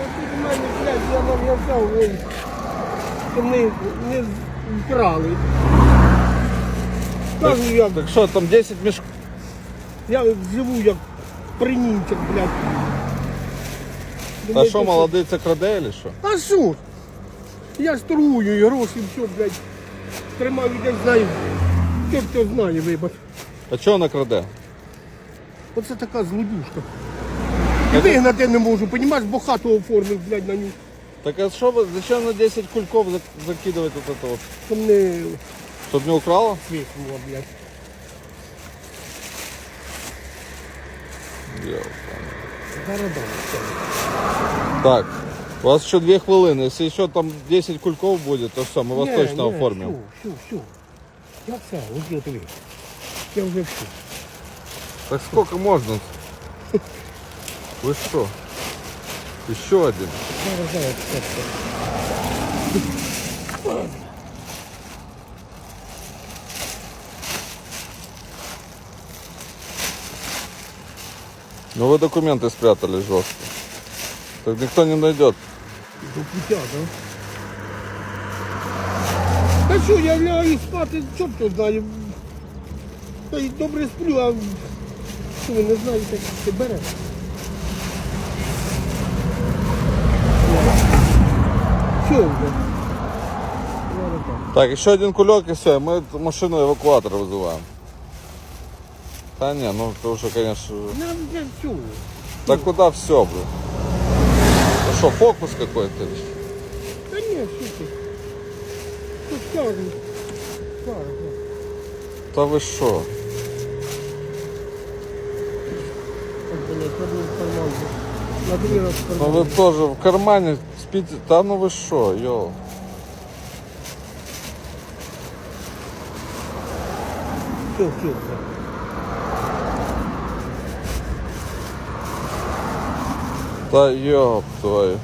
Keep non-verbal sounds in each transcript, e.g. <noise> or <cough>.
Та мене, блядь, я вам я взяв, щоб не, не вкрали. Кажу, я, Так що, там 10 мішків? я живу як принімчик, блядь. А Думаєте, що, молодий це краде чи що? А що? ж? Я ж торгую і гроші, все, блядь. І десь знаю. Хто хто знає, вибач. А чого вона краде? Оце така злодюшка. І вигнати не можу, понімаєш, бо хату оформив, блядь, на ню. Так а що ви, зачем на 10 кульков зак- закидувати вот это вот? Щоб не Щоб не украла? свиснуло, блядь. Зараз. Так, у вас еще две хвилини. Если еще там 10 кульков будет, то все, мы вас Ні, точно ні, оформим. Все, все, все. Я все, ось я тобі. Я вже все. Так сколько <laughs> можно? Вы что? Еще один. Зараз, зараз, все, все. Ну вы документы спрятали жестко. Так никто не найдет. До пуття, да? Та що, я лягаю спати, чорт хто знає. Та й добре сплю, а що ви не знаєте, як це бере. Так. Еще один кулек и все, мы машину эвакуатор вызываем. Да не, ну это уже, конечно... Нам для чого? Да куда все, блин? Ну что, фокус какой-то? Ні, що ти? Тут. Да вы что? Так, блядь, но вы тоже в кармане спите. Да ну вы шо, йоу. Чух, чух. Да ёб твою.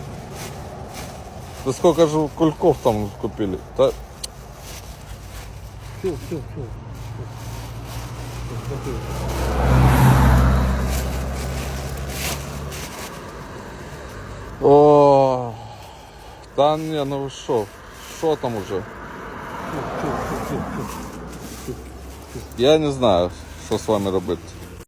Да сколько же кульков там купили? Да... Чух, чух, чух. Да не, ну шо Что там уже? Я не знаю, що з вами робити.